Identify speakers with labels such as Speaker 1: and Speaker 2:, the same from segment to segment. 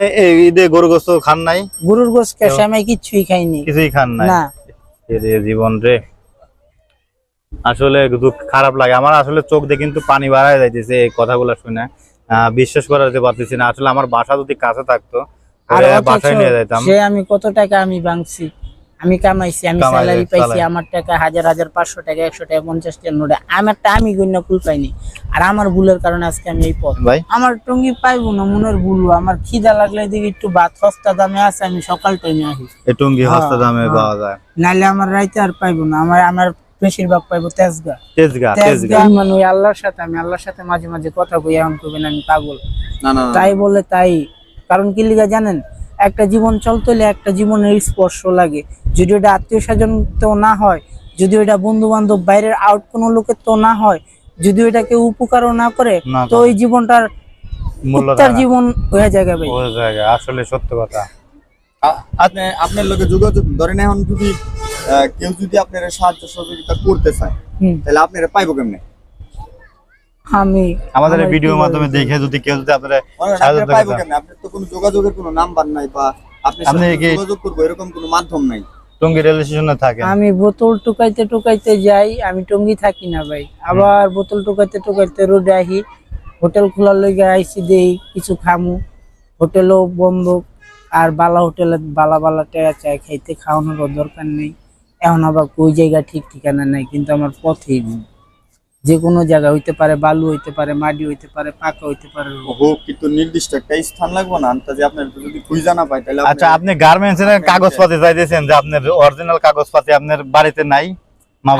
Speaker 1: এ- এই ঈদে গরু গোস্ত খান নাই?
Speaker 2: গরুর গোস কেসে আমি কিছুই খাইনি।
Speaker 1: কিছুই খান নাই?
Speaker 2: না।
Speaker 1: জীবন রে। আসলে দুঃখ খারাপ লাগে। আমার আসলে চোখ দিয়ে কিন্তু পানি বাড়ায় যাইতেছে এই কথাগুলো শুনে। আহ, বিশ্বাস করাতে পারতেছি না। আসলে আমার বাসা যদি কাছে থাকতো বাসায় নিয়ে যাইতাম।
Speaker 2: সে আমি কত টাকা আমি ভাঙছি আমি কামাইছি আমি স্যালারি পাইছি আমার টাকা হাজার হাজার পাঁচশো টাকা একশো টাকা পঞ্চাশ টাকা নোটে। আমারটা আমি গণ্য কুল পাইনি। আর আমার ভুলের কারণে আজকে আমি এই পথ। আমার টঙ্গি পাইবো না মনের ভুল আমার খিদা লাগলে দেখি একটু ভাত সস্তা দামে আছে আমি সকাল টাইমে আসি।
Speaker 1: টুঙ্গি
Speaker 2: হ্যাঁ,
Speaker 1: দামে
Speaker 2: হ্যাঁ।
Speaker 1: পাওয়া যায়।
Speaker 2: নাইলে আমার রাইতে আর পাইবো না। আমার আমার বেশিরভাগ পাইবো তেজগা।
Speaker 1: তেজগা তেজগা
Speaker 2: মানে ওই আল্লাহর সাথে আমি আল্লাহর সাথে মাঝে মাঝে কথা কই এমন করবেন আমি পাগল।
Speaker 3: না না না।
Speaker 2: তাই বলে তাই। কারণ কি লিগা জানেন? একটা জীবন চলতে হলে একটা জীবনের স্পর্শ লাগে। যদি ওটা আত্মীয় স্বজন তো না হয় যদি ওটা বন্ধু বান্ধব বাইরের আউট কোনো লোকের তো না হয় যদি ওটা কেউ উপকারও না করে তো ওই জীবনটার। জীবন হয়ে যাবে ভাই।
Speaker 1: ওই জায়গা আসলে সত্য কথা।
Speaker 3: আপনি আপনার লোকে যোগাযোগ ধরেন এখন যদি কেউ যদি আপনার সাহায্য সহযোগিতা করতে চায়
Speaker 2: হুম,
Speaker 3: তাহলে আপনারা পাইবো কেমনে?
Speaker 2: আমি।
Speaker 1: আমাদের ভিডিওর মাধ্যমে দেখে যদি কেউ যদি আপনারা সাহায্য
Speaker 3: কেমনে? আপনার তো কোনো যোগাযোগের কোনো নাম্বার নাই বা আপনি
Speaker 1: আপনি
Speaker 3: যোগাযোগ করব এরকম কোনো মাধ্যম নাই।
Speaker 1: টুঙ্গি রেল স্টেশনে থাকেন?
Speaker 2: আমি বোতল টুকাইতে টুকাইতে যাই আমি টঙ্গি থাকি না ভাই। আবার বোতল টুকাইতে টুকাইতে রোডে আহি হোটেল খোলার লইগে আইসি দেই কিছু খামু। হোটেলও বন্ধ আর বালা হোটেলে বালা বালা টেরা চাই খাইতে খাওয়ানোর দরকার নেই। এখন আবার ওই জায়গা ঠিক ঠিকানা নাই কিন্তু আমার পথেই নেই। যে কোনো জায়গা হইতে পারে বালু হইতে পারে মাটি হইতে পারে পাকা হইতে পারে।
Speaker 3: হোক কিন্তু নির্দিষ্ট একটা স্থান লাগবে না? আন্তাজে আপনার তো যদি খুঁজা না পায় তাহলে
Speaker 1: আচ্ছা আপনি গার্মেন্টস এর কাগজপাতি চাইতেছেন যে আপনার অরিজিনাল কাগজপাতি আপনার বাড়িতে নাই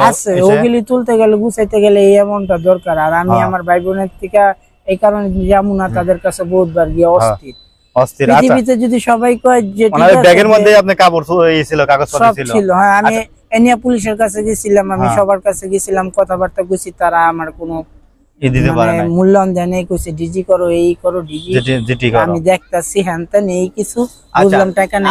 Speaker 2: আছে ওগুলি তুলতে গেলে গুছাইতে গেলে এই এমনটা দরকার। আর আমি
Speaker 1: হ্যাঁ।
Speaker 2: আমার ভাই বোনের থেকে এই কারণে যাব না তাদের কাছে বহুতবার গিয়ে অস্থির।
Speaker 1: অস্থির আচ্ছা।
Speaker 2: পৃথিবীতে যদি সবাই কয় যে
Speaker 1: ওনার ব্যাগের মধ্যে আপনি কাপড় ছিল কাগজপাতি ছিল।
Speaker 2: ছিল হ্যাঁ আমি পুলিশের কাছে গেছিলাম আমি
Speaker 1: হ্যাঁ।
Speaker 2: সবার কাছে গেছিলাম কথাবার্তা কইছি তারা আমার কোনো মানে মূল্যায়ন দেয় নাই কইছে ডিজি করো এই করো ডিজি
Speaker 1: যেটি যেটি করো।
Speaker 2: আমি দেখতাছি হ্যান ত্যান এই কিছু।
Speaker 1: আচ্ছা,
Speaker 2: বুঝলাম টাকা নেই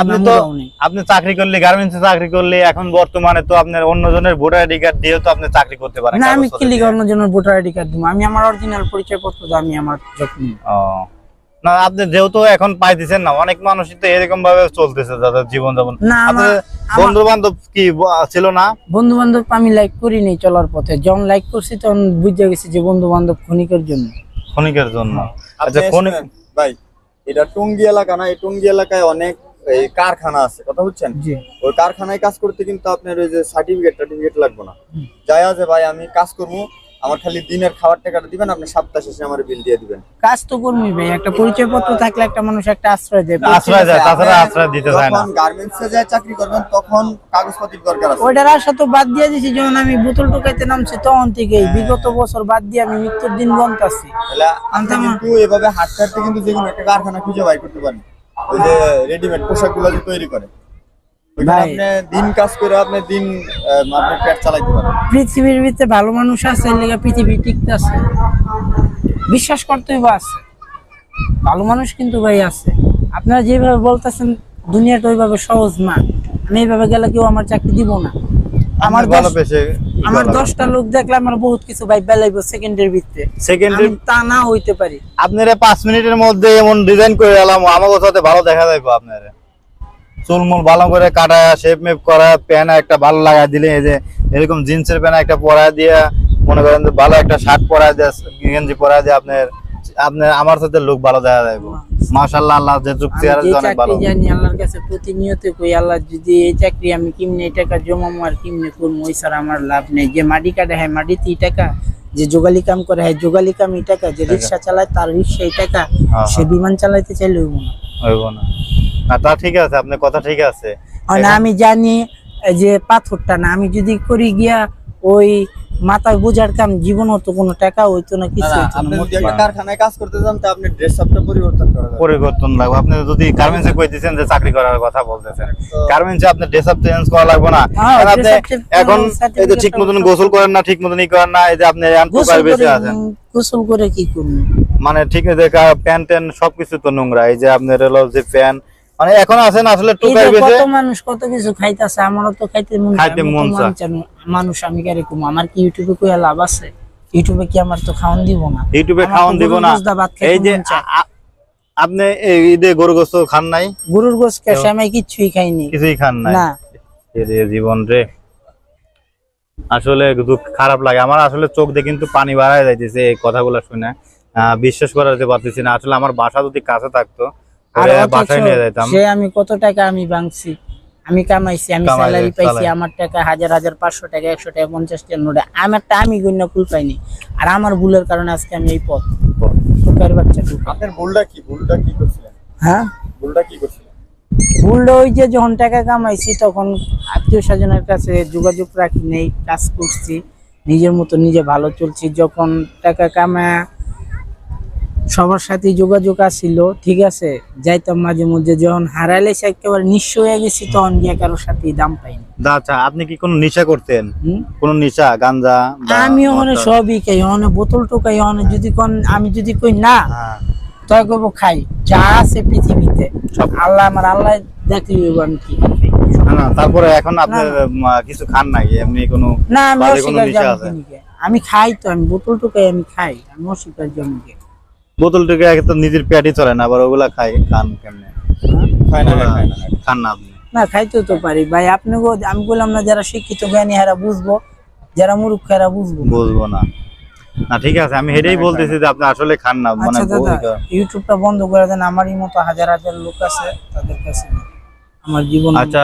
Speaker 1: আপনি চাকরি করলে গার্মেন্টস চাকরি করলে এখন বর্তমানে তো আপনার অন্যজনের ভোটার আইডি কার্ড দিয়েও তো আপনি চাকরি করতে পারেন
Speaker 2: না আমি
Speaker 1: কাগজপত্র
Speaker 2: ক্লিক
Speaker 1: দিয়ে।
Speaker 2: অন্য জন্য ভোটার আইডি কার্ড দিব। আমি আমার অরিজিনাল পরিচয় পত্র দিয়ে আমি আমার যত্ন
Speaker 1: ও। না আপনি যেহেতু এখন পাইতেছেন না অনেক মানুষই তো এরকম ভাবে চলতেছে তাদের জীবন যাপন বন্ধু বান্ধব কি ছিল না?
Speaker 2: বন্ধু বান্ধব আমি লাইক করিনি চলার পথে। যখন লাইক করছি তখন বুঝে গেছি যে বন্ধু বান্ধব ক্ষণিকের জন্য।
Speaker 1: ক্ষণিকের জন্য। আচ্ছা
Speaker 3: আপনি
Speaker 1: ক্ষণিক
Speaker 3: ভাই এটা টঙ্গি এলাকা না এই টঙ্গি এলাকায় অনেক এই কারখানা আছে কথা বুঝছেন? ওই কারখানায় কাজ করতে কিন্তু আপনার ওই যে সার্টিফিকেট টার্টিফিকেট লাগবে না। যাই আছে ভাই আমি কাজ করব আমার খালি দিনের খাবার টাকাটা দিবেন আপনি সপ্তাহ শেষে আমার বিল দিয়ে দিবেন।
Speaker 2: কাজ তো করবি ভাই একটা পরিচয় পত্র থাকলে একটা মানুষ একটা আশ্রয় দেবে
Speaker 1: আশ্রয় যায় তাছাড়া আশ্রয় দিতে চায় না।
Speaker 3: যখন গার্মেন্টসে যায় চাকরি করবেন তখন কাগজপাতির দরকার আছে।
Speaker 2: ওইটার আশা তো বাদ দিয়ে দিছি যখন আমি বোতল টোকাইতে নামছি তখন থেকেই বিগত বছর বাদ দিয়ে আমি মৃত্যুর দিন গন্তাছি
Speaker 3: তাহলে আপনি কিন্তু এভাবে হাঁটতে হাঁটতে কিন্তু যে কোনো একটা কারখানা খুঁজে বাই করতে পারেন। ওই যে রেডিমেড পোশাকগুলো যে তৈরি করে।
Speaker 2: ভাই।
Speaker 3: দিন কাজ করে আপনি দিন আপনি পেট চালাইতে পারেন।
Speaker 2: পৃথিবীর ভিতরে ভালো মানুষ আছে লেগে পৃথিবী টিকতে আছে। বিশ্বাস করতেই বা আছে। ভালো মানুষ কিন্তু ভাই আছে। আপনারা যেভাবে বলতেছেন দুনিয়াটা ওইভাবে সহজ না। আমি এইভাবে গেলে কেউ আমার চাকরি দিব না। আমার
Speaker 1: আমার
Speaker 2: দশটা লোক দেখলে আমার বহুত কিছু ভাই বেলাইব সেকেন্ডের ভিতরে।
Speaker 1: সেকেন্ডে
Speaker 2: আমি তা না হইতে পারি।
Speaker 1: আপনারা পাঁচ মিনিটের মধ্যে এমন ডিজাইন করে এলাম আমার সাথে ভালো দেখা যাইবো আপনারা। চুলমুল ভালো করে কাটা শেপ মেপ করা প্যান্ট একটা ভালো লাগা দিলে এই যে এরকম জিন্সের প্যান্ট একটা পরা দিয়ে মনে করেন ভালো একটা শার্ট পরা দিয়ে গেঞ্জি পরা দিয়ে আপনার আপনার আমার সাথে লোক ভালো দেখা যাইবো মাশাআল্লাহ আল্লাহ যে যুগ
Speaker 2: আমি
Speaker 1: অনেক ভালো।
Speaker 2: জানি আল্লাহর কাছে প্রতিনিয়ত কই আল্লাহ যদি এই চাকরি আমি কিমনে টাকা আর কিমনে করব ওই ছাড়া আমার লাভ নেই। যে মাটি কাটে হ্যাঁ টাকা যে যোগালি কাম করে হ্যাঁ যোগালি কাম এই টাকা যে রিক্সা চালায় তার রিক্সা এই টাকা
Speaker 1: হ্যাঁ,
Speaker 2: সে বিমান চালাইতে চাইলে হইব না।
Speaker 1: হইব না না। তা ঠিক আছে আপনার কথা ঠিক আছে।
Speaker 2: না আমি জানি যে পাথরটা না আমি যদি করি গিয়া ওই মাথায় বোঝার কাম জীবনও তো কোনো টাকা হইতো না
Speaker 3: না,
Speaker 2: কিছু
Speaker 3: আপনি কারখানায় কাজ করতে তা আপনি ড্রেস আপটা পরিবর্তন করা
Speaker 1: পরিবর্তন লাগবে। আপনি যদি গার্মেন্টসে কইতেছেন যে চাকরি করার কথা বলতেছেন গার্মেন্টসে আপনি ড্রেস আপ চেঞ্জ করা লাগবে না।
Speaker 2: হ্যাঁ,
Speaker 1: আপনি এখন এই যে ঠিক মতন গোসল করেন না ঠিক মতন ই করেন না এই যে আপনি আনকুকার বেঁচে আছেন।
Speaker 2: গোসল করে কি করব?
Speaker 1: মানে ঠিক আছে প্যান্ট ট্যান সবকিছু তো নোংরা। এই যে আপনার হলো যে প্যান্ট মানে এখন আছেন আসলে টুকাই বেঁচে
Speaker 2: কত মানুষ কত কিছু খাইতেছে আমারও তো খাইতে মন
Speaker 1: খাইতে মন চায়।
Speaker 2: মানুষ আমি- কারে কম? আমার কি ইউটিউবে কই লাভ আছে? ইউটিউবে কি আমার তো খাওয়ান দিব না?
Speaker 1: ইউটিউবে
Speaker 2: তো
Speaker 1: দিব না।
Speaker 2: গোশত
Speaker 1: এই যে আপনি এই ঈদে গরু গোস্ত খান নাই?
Speaker 2: গরুর গোস ক্যাশে আমি কিছুই খাইনি।
Speaker 1: কিছুই খান নাই?
Speaker 2: না।
Speaker 1: জীবন রে। আসলে দুঃখ খারাপ লাগে। আমার আসলে চোখ দিয়ে কিন্তু পানি বাড়ায় যাইতেছে এই কথাগুলো শুনে। আহ, বিশ্বাস করাতে পারতেছি না আসলে আমার বাসা যদি কাছে থাকতো
Speaker 2: সে আমি কত টাকা আমি ভাঙছি? আমি কামাইছি আমি স্যালারি পাইছি আমার টাকা হাজার হাজার পাঁচশো টাকা একশো টাকা পঞ্চাশ টাকা নোটে। আমারটা আমি গণ্য কুল পাইনি। আর আমার ভুলের কারণে আজকে আমি এই পথ। বাচ্চা
Speaker 3: আপনার ভুলটা কি? ভুলটা কি করছিলেন?
Speaker 2: হ্যাঁ?
Speaker 3: ভুলটা কি করছিলেন?
Speaker 2: ভুলটা ওই যে যখন টাকা কামাইছি তখন আত্মীয় স্বজনের কাছে যোগাযোগ রাখি নেই কাজ করছি নিজের মতো নিজে ভালো চলছি। যখন টাকা কামায় সবার সাথে যোগাযোগ আসছিল ঠিক আছে? যাইতাম মাঝে মধ্যে যখন হারাইলে সে একেবারে নিঃস্ব হয়ে গেছি তখন গিয়ে কারোর সাথে দাম পাইনি
Speaker 1: আচ্ছা আপনি কি কোনো নেশা করতেন? কোন নেশা গাঞ্জা
Speaker 2: আমি ওখানে সবই খাই ওখানে বোতল টোকাই ওখানে যদি কোন আমি যদি কই না
Speaker 1: হ্যাঁ,
Speaker 2: তয় করব খাই। যা আছে পৃথিবীতে। আল্লাহ আমার আল্লাহ দেখলি আমি কি খাই।
Speaker 1: না, তারপরে এখন আপনি কিছু খান নাই এমনি কোনো
Speaker 2: না আমি অস্বীকার। আমি খাই তো আমি বোতল টোকাই আমি খাই আমি অস্বীকার জমিকে
Speaker 1: বোতল টেকে এক তো নিজের পেটই চলে না আবার ওগুলা খাই খান কেমনে?
Speaker 3: খায় না খায় না।
Speaker 1: খান না আপনি।
Speaker 2: না খাইতে তো পারি। ভাই আপনি গো আমি বললাম না যারা শিক্ষিত জ্ঞানী হারা বুঝব। যারা মূর্খ হারা বুঝব।
Speaker 1: বুঝব না। না ঠিক আছে আমি এটাই বলতেছি যে আপনি আসলে খান না মানে
Speaker 2: আচ্ছা ইউটিউবটা বন্ধ করে দেন। আমারই মতো হাজার হাজার লোক আছে তাদের কাছে আমার জীবন
Speaker 1: আচ্ছা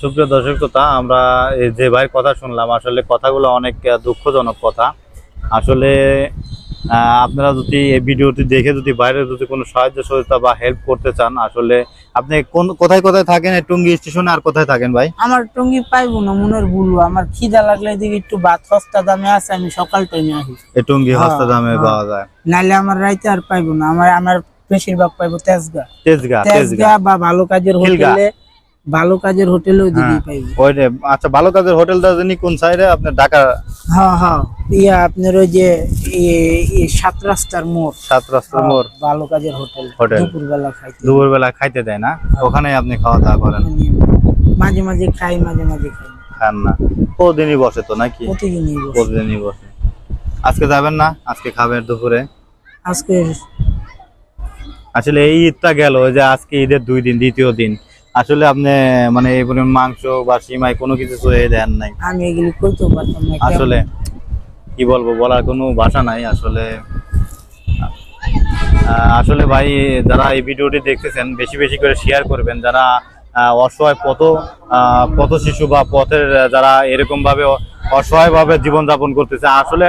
Speaker 1: সুপ্রিয় দর্শক শ্রোতা আমরা এই যে ভাইয়ের কথা শুনলাম আসলে কথাগুলো অনেক দুঃখজনক কথা। আসলে আপনারা যদি এই ভিডিওটি দেখে যদি বাইরে যদি কোনো সাহায্য সহযোগিতা বা হেল্প করতে চান আসলে আপনি কোন কোথায় কোথায় থাকেন? টুঙ্গি স্টেশনে আর কোথায় থাকেন ভাই?
Speaker 2: আমার টুঙ্গি পাইবো না মনের ভুলবো আমার খিদা লাগলে এদিকে একটু ভাত সস্তা দামে আছে আমি সকাল টাইমে আসি।
Speaker 1: এই টুঙ্গি সস্তা দামে
Speaker 2: হ্যাঁ।
Speaker 1: পাওয়া যায়।
Speaker 2: নাইলে আমার রাইতে আর পাইবো না আমার আমার বেশিরভাগ পাইবো তেজগা।
Speaker 1: তেজগা তেজগা।
Speaker 2: বা ভালো কাজের। হোটেলে ভালো কাজের হোটেলে ওইদিকেই
Speaker 1: হ্যাঁ।
Speaker 2: পাইবো।
Speaker 1: ওই যে আচ্ছা ভালো কাজের হোটেলটা জানি কোন সাইডে? আপনার ঢাকা?
Speaker 2: হ্যাঁ হ্যাঁ। ইয়া আপনার ওই যে সাত রাস্তার মোড়।
Speaker 1: সাত রাস্তার মোড়।
Speaker 2: ভালো কাজের হোটেল।
Speaker 1: হোটেল।
Speaker 2: দুপুর বেলা খাইতে।
Speaker 1: দুপুর বেলা খাইতে দেয় না? ওখানে আপনি খাওয়া দাওয়া করেন?
Speaker 2: মাঝে মাঝে খাই মাঝে মাঝে খাই।
Speaker 1: খান না। প্রতিদিনই বসে তো নাকি?
Speaker 2: প্রতিদিনই বসি।
Speaker 1: প্রতিদিনই বসে। আজকে যাবেন না? আজকে খাবেন দুপুরে?
Speaker 2: আজকে
Speaker 1: আসলে এই ঈদটা গেল ওই যে আজকে ঈদের দুই দিন দ্বিতীয় দিন। আসলে আপনি মানে এই পরিমাণ মাংস বা সিমাই কোনো কিছু চয়ে দেন নাই।
Speaker 2: আমি এগুলি করতেও পারতাম না
Speaker 1: আসলে কি বলব বলার কোনো ভাষা নাই আসলে। আহ, আসলে ভাই যারা এই ভিডিওটি দেখতেছেন বেশি বেশি করে শেয়ার করবেন যারা অসহায় পথ পথ শিশু বা পথের যারা এরকম ভাবে অসহায় ভাবে জীবনযাপন করতেছে, আসলে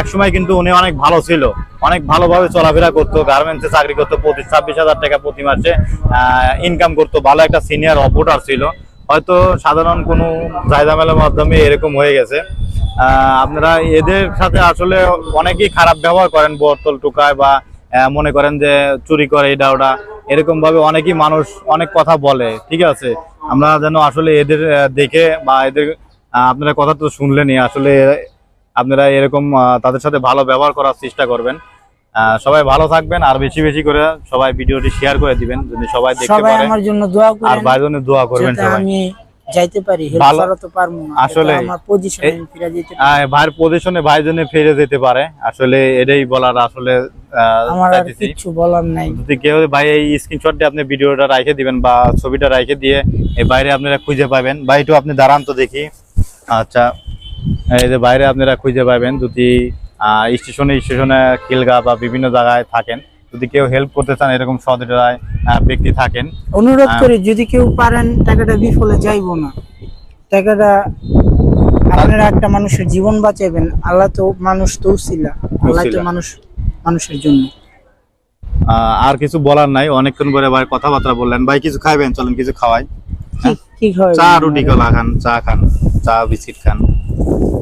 Speaker 1: এক সময় কিন্তু উনি অনেক ভালো ছিল। অনেক ভালোভাবে চলাফেরা করতো, গার্মেন্টসে চাকরি করতো প্রতি ছাব্বিশ হাজার টাকা প্রতি মাসে ইনকাম করতো, ভালো একটা সিনিয়র অপারেটর ছিল। হয়তো সাধারণ কোনো জায়দামেলার মাধ্যমে এরকম হয়ে গেছে। আপনারা এদের সাথে আসলে অনেকেই খারাপ ব্যবহার করেন, বোতল টুকায় বা মনে করেন যে চুরি করে এটা ওটা। এরকম ভাবে অনেকেই মানুষ অনেক কথা বলে ঠিক আছে? আমরা যেন আসলে এদের দেখে বা এদের আপনারা কথা তো শুনলেনই আসলে আপনারা এরকম তাদের সাথে ভালো ব্যবহার করার চেষ্টা করবেন। সবাই ভালো থাকবেন আর বেশি বেশি করে সবাই ভিডিওটি শেয়ার করে দিবেন যদি সবাই দেখতে
Speaker 2: সবাই
Speaker 1: পারে।
Speaker 2: আমার জন্য দোয়া
Speaker 1: আর
Speaker 2: করেন
Speaker 1: ভাইজনে দোয়া করবেন সবাই।
Speaker 2: আমি যাইতে পারি হেল্প
Speaker 1: ভালো-
Speaker 2: করা তো পারব না
Speaker 1: আসলে
Speaker 2: আমার পজিশনে ফিরে যেতে পারি।
Speaker 1: ভাইয়ের পজিশনে ভাইজনে ফিরে যেতে পারে। আসলে এটাই বলার আসলে
Speaker 2: আমার আর। কিচ্ছু বলার নাই।
Speaker 1: যদি কেউ ভাই এই স্ক্রিনশটটি আপনি ভিডিওটা রাখে দিবেন বা ছবিটা রাখে দিয়ে এই বাইরে আপনারা খুঁজে পাবেন। বা একটু আপনি দাঁড়ান তো দেখি। আচ্ছা এই যে বাইরে আপনারা খুঁজে পাবেন যদি স্টেশনে স্টেশনে খিলগা বা বিভিন্ন জায়গায় থাকেন। যদি কেউ হেল্প করতে চান এরকম সদরায় ব্যক্তি থাকেন।
Speaker 2: অনুরোধ। করি যদি কেউ পারেন টাকাটা বিফলে যাইবো না। টাকাটা আপনারা একটা মানুষের জীবন বাঁচাবেন আল্লাহ তো মানুষ তো উসিলা আল্লাহ তো মানুষ মানুষের জন্য।
Speaker 1: আর কিছু বলার নাই। অনেকক্ষণ করে ভাই কথাবার্তা বললেন। ভাই কিছু খাইবেন? চলেন কিছু খাওয়াই।
Speaker 2: কি- হয়?
Speaker 1: চা রুটি কলা খান চা খান চা বিস্কিট খান।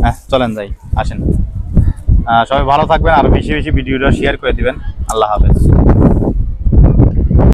Speaker 1: হ্যাঁ চলেন যাই আসেন। সবাই ভালো থাকবেন আর বেশি বেশি ভিডিওটা শেয়ার করে দিবেন। আল্লাহ হাফেজ।